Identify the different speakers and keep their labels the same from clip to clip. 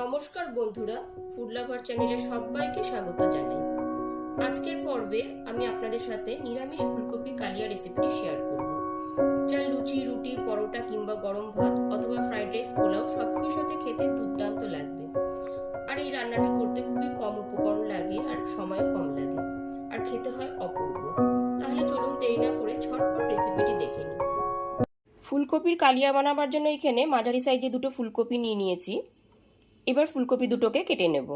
Speaker 1: নমস্কার বন্ধুরা food lover চ্যানেলে সবাইকে স্বাগত জানাই। আজকের পর্বে আমি আপনাদের সাথে নিরামিষ ফুলকপি কালিয়া রেসিপিটি শেয়ার করব। যা লুচি, রুটি, পরোটা কিংবা গরম ভাত অথবা ফ্রাইড রাইস পোলাও সবকিছুর সাথে খেতে দুর্দান্ত লাগবে। আর এই রান্নাটি করতে খুবই কম উপকরণ লাগে আর সময়ও কম লাগে। আর খেতে হয় অপূর্ব। তাহলে চলুন দেরি না করে ঝটপট রেসিপিটি দেখে নিই। ফুলকপির কালিয়া বানাবার জন্য এখানে মাঝারি সাইজে দুটো ফুলকপি নিয়ে নিয়েছি। এবার ফুলকপি দুটোকে কেটে নেব।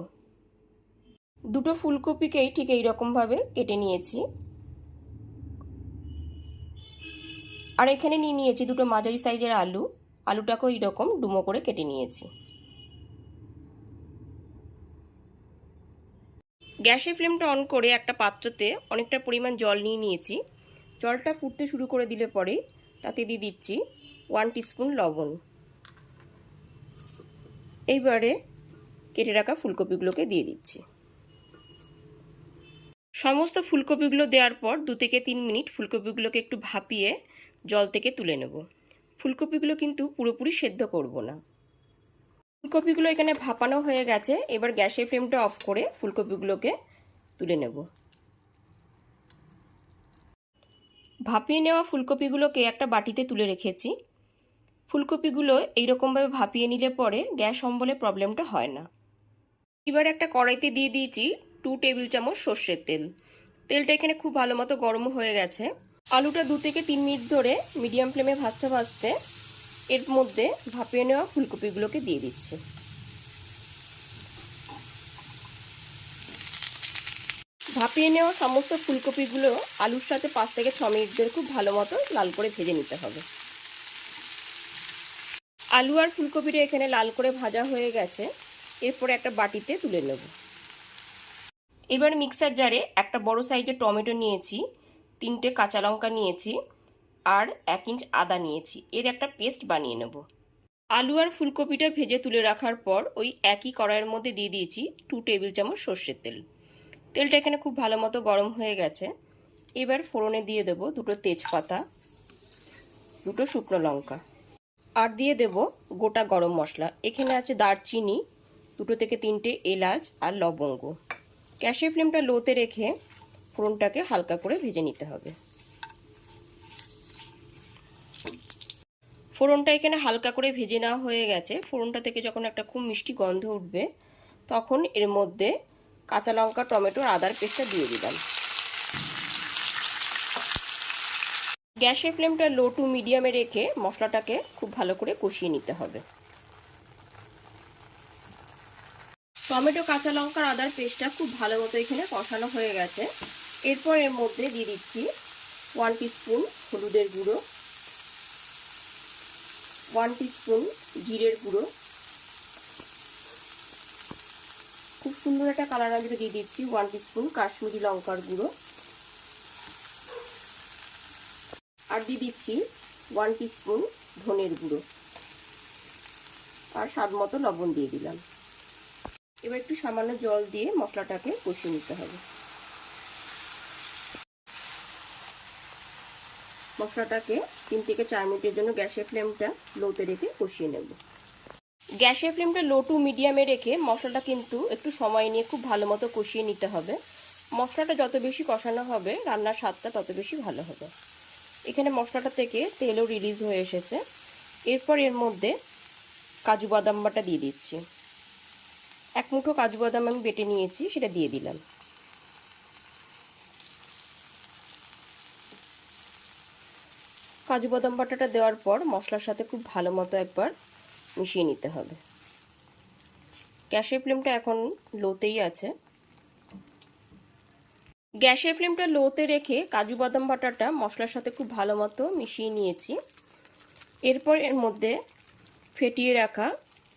Speaker 1: দুটো ফুলকপিকেই ঠিক এই রকমভাবে কেটে নিয়েছি। আর এখানে নিয়ে নিয়েছি দুটো মাঝারি সাইজের আলু। আলুটাকেও এইরকম ডুমো করে কেটে নিয়েছি। গ্যাসের ফ্লেমটা অন করে একটা পাত্রতে অনেকটা পরিমাণ জল নিয়ে নিয়েছি। জলটা ফুটতে শুরু করে দিলে পরে তাতে দিয়ে দিচ্ছি ওয়ান টিস্পুন লবণ। এইবারে কেটে রাখা ফুলকপিগুলোকে দিয়ে দিচ্ছি। সমস্ত ফুলকপিগুলো দেওয়ার পর দু থেকে তিন মিনিট ফুলকপিগুলোকে একটু ভাপিয়ে জল থেকে তুলে নেব। ফুলকপিগুলো কিন্তু পুরোপুরি সেদ্ধ করব না। ফুলকপিগুলো এখানে ভাপানো হয়ে গেছে। এবার গ্যাসের ফ্লেমটা অফ করে ফুলকপিগুলোকে তুলে নেব। ভাপিয়ে নেওয়া ফুলকপিগুলোকে একটা বাটিতে তুলে রেখেছি। ফুলকপিগুলো এইরকমভাবে ভাপিয়ে নিলে পরে গ্যাস অম্বলে প্রবলেমটা হয় না। এবার একটা কড়াইতে দিয়ে দিয়েছি টু টেবিল চামচ সর্ষের তেল। তেলটা এখানে খুব ভালো মতো গরম হয়ে গেছে। আলুটা দু থেকে তিন মিনিট ধরে মিডিয়াম ফ্লেমে ভাজতে ভাজতে এর মধ্যে ভাপিয়ে নেওয়া ফুলকপিগুলোকে দিয়ে দিচ্ছে। ভাপিয়ে নেওয়া সমস্ত ফুলকপিগুলো আলুর সাথে পাঁচ থেকে ছ মিনিট ধরে খুব ভালো মতো লাল করে ভেজে নিতে হবে। আলু আর ফুলকপিটা এখানে লাল করে ভাজা হয়ে গেছে। এরপরে একটা বাটিতে তুলে নেব। এবার মিক্সার জারে একটা বড় সাইজের টমেটো নিয়েছি, তিনটে কাঁচা লঙ্কা নিয়েছি আর এক ইঞ্চ আদা নিয়েছি। এর একটা পেস্ট বানিয়ে নেব। আলু আর ফুলকপিটা ভেজে তুলে রাখার পর ওই একই কড়াইয়ের মধ্যে দিয়ে দিয়েছি টু টেবিল চামচ সর্ষের তেল। তেলটা এখানে খুব ভালো মতো গরম হয়ে গেছে। এবার ফোড়নে দিয়ে দেব দুটো তেজপাতা, দুটো শুকনো লঙ্কা। আর দিয়ে দেব গোটা গরম মশলা। এখানে আছে দারচিনি, দুটো থেকে তিনটে এলাচ আর লবঙ্গ। গ্যাসের ফ্লেমটা লোতে রেখে ফোড়নটাকে হালকা করে ভেজে নিতে হবে। ফোড়নটা এখানে হালকা করে ভেজে নেওয়া হয়ে গেছে। ফোড়নটা থেকে যখন একটা খুব মিষ্টি গন্ধ উঠবে, তখন এর মধ্যে কাঁচা লঙ্কা, টমেটো আদার পেস্টটা দিয়ে দিলাম। গ্যাসের ফ্লেমটা লো টু মিডিয়ামে রেখে মশলাটাকে খুব ভালো করে কষিয়ে নিতে হবে। টমেটো, কাঁচা লঙ্কার আদার পেস্টটা খুব ভালো মতো এখানে কষানো হয়ে গেছে। এরপর এর মধ্যে দিয়ে দিচ্ছি ওয়ান টিস্পুন হলুদের গুঁড়ো, ওয়ান টিস্পুন জিরের গুঁড়ো। খুব সুন্দর একটা কালার আমি দিয়ে দিচ্ছি ওয়ান টিস্পুন কাশ্মীরি লঙ্কার গুঁড়ো। আর দিয়ে দিচ্ছি ওয়ান টিস্পুন ধনের গুঁড়ো। আর স্বাদ মতো লবণ দিয়ে দিলাম। এবার একটু সামান্য জল দিয়ে মশলাটাকে কষিয়ে নিতে হবে। মশলাটাকে তিন থেকে চার মিনিটের জন্য গ্যাসের ফ্লেমটা লোতে রেখে কষিয়ে নেব। গ্যাসের ফ্লেমটা লো টু মিডিয়ামে রেখে মশলাটা কিন্তু একটু সময় নিয়ে খুব ভালো মতো কষিয়ে নিতে হবে। মশলাটা যত বেশি কষানো হবে, রান্নার স্বাদটা তত বেশি ভালো হবে। এখানে মশলাটা থেকে তেলও রিলিজ হয়ে এসেছে। এরপর এর মধ্যে কাজু বাদাম বাটা দিয়ে দিচ্ছি। এক মুঠো কাজু বাদাম আমি বেটে নিয়েছি, সেটা দিয়ে দিলাম। কাজু বাদাম বাটাটা দেওয়ার পর মশলার সাথে খুব ভালো মতো একবার মিশিয়ে নিতে হবে। গ্যাসের ফ্লেমটা এখন লোতেই আছে। গ্যাসের ফ্লেমটা লোতে রেখে কাজু বাদাম বাটাটা মশলার সাথে খুব ভালো মতো মিশিয়ে নিয়েছি। এরপর এর মধ্যে ফেটিয়ে রাখা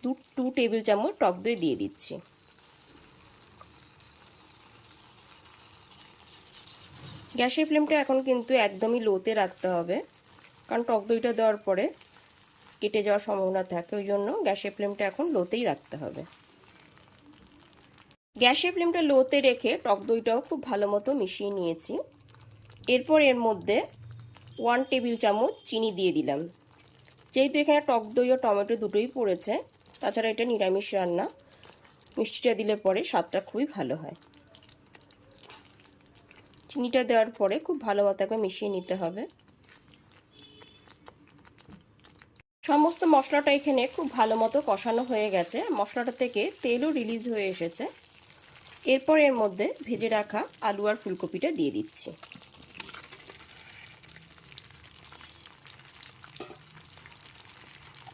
Speaker 1: দু টু টেবিল চামচ টক দই দিয়ে দিচ্ছি। গ্যাসের ফ্লেমটা এখন কিন্তু একদমই লোতে রাখতে হবে, কারণ টক দইটা দেওয়ার পরে কেটে যাওয়ার সম্ভাবনা থাকে, ওই জন্য গ্যাসের ফ্লেমটা এখন লোতেই রাখতে হবে। গ্যাসের ফ্লেমটা লোতে রেখে টক দইটাও খুব ভালো মতো মিশিয়ে নিয়েছি। এরপর এর মধ্যে ওয়ান টেবিল চামচ চিনি দিয়ে দিলাম। যেহেতু এখানে টক দই ও টমেটো দুটোই পড়েছে, তাছাড়া এটা নিরামিষ রান্না, মিষ্টিটা দিলে পরে স্বাদটা খুবই ভালো হয়। চিনিটা দেওয়ার পরে খুব ভালো মতো একবার মিশিয়ে নিতে হবে। সমস্ত মশলাটা এখানে খুব ভালো মতো কষানো হয়ে গেছে। মশলাটা থেকে তেলও রিলিজ হয়ে এসেছে। এরপর এর মধ্যে ভেজে রাখা আলু আর ফুলকপিটা দিয়ে দিচ্ছি।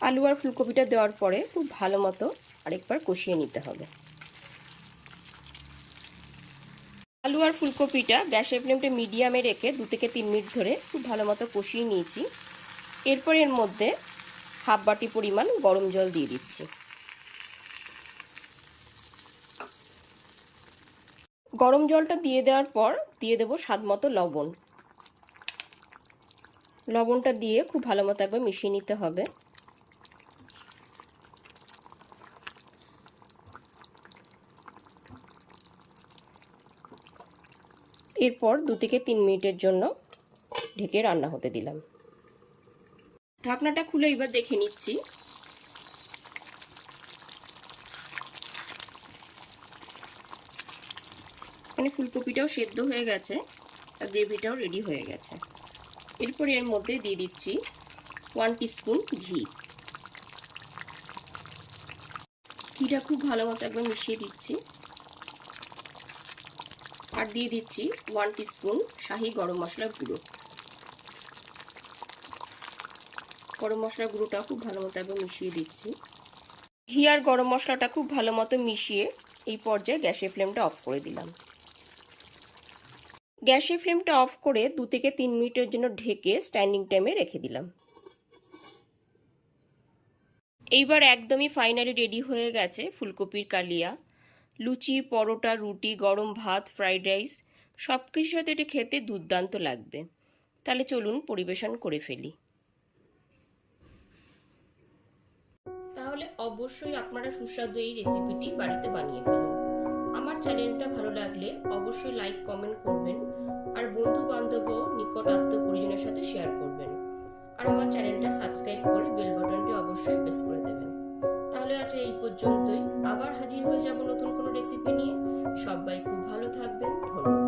Speaker 1: আলু আর ফুলকপিটা দেওয়ার পরে খুব ভালো মতো আরেকবার কষিয়ে নিতে হবে। আলু আর ফুলকপিটা গ্যাসের ফ্লেমটা মিডিয়ামে রেখে দু থেকে তিন মিনিট ধরে খুব ভালো মতো কষিয়ে নিয়েছি। এরপর এর মধ্যে হাফ বাটি পরিমাণ গরম জল দিয়ে দিচ্ছি। গরম জলটা দিয়ে দেওয়ার পর দিয়ে দেবো স্বাদ মতো লবণ। লবণটা দিয়ে খুব ভালো মতো একবার মিশিয়ে নিতে হবে। এরপর দু থেকে তিন মিনিটের জন্য ঢেকে রান্না হতে দিলাম। ঢাকনাটা খুলে এবার দেখে নিচ্ছি। এখানে ফুলকপিটাও সেদ্ধ হয়ে গেছে আর গ্রেভিটাও রেডি হয়ে গেছে। এরপরে এর মধ্যে দিয়ে দিচ্ছি ওয়ান টিস্পুন ঘি। ঘিটা খুব ভালো মতো একবার মিশিয়ে দিচ্ছি। আর দিয়ে দিচ্ছি ওয়ান টিস্পুন শাহি গরম মশলার গুঁড়ো। গরম মশলার গুঁড়োটাও খুব ভালো মতো একবার মিশিয়ে দিচ্ছি। ঘি আর গরম মশলাটা খুব ভালো মতো মিশিয়ে এই পর্যায়ে গ্যাসের ফ্লেমটা অফ করে দিলাম। গ্যাসের ফ্লেমটা অফ করে দু থেকে তিন মিনিটের জন্য ঢেকে স্ট্যান্ডিং টাইমে রেখে দিলাম। এইবার একদমই ফাইনালি রেডি হয়ে গেছে ফুলকপির কালিয়া। লুচি, পরোটা, রুটি, গরম ভাত ফ্রাইড রাইস সব কিছুর সাথে এটা খেতে দুর্দান্ত লাগবে। তাহলে চলুন পরিবেশন করে ফেলি। তাহলে অবশ্যই আপনারা সুস্বাদু এই রেসিপিটি বাড়িতে বানিয়ে ফেলুন। আমার চ্যানেলটা ভালো লাগলে অবশ্যই লাইক কমেন্ট করবেন আর বন্ধু বান্ধব ও নিকট আত্মীয় পরিজনের সাথে শেয়ার করবেন। আর আমার চ্যানেলটা সাবস্ক্রাইব করে বেল বাটনটি অবশ্যই প্রেস করে দেবেন। তাহলে আজ এই পর্যন্তই। আবার হাজির হয়ে যাব নতুন কোনো রেসিপি নিয়ে। সবাই খুব ভালো থাকবেন। ধন্যবাদ।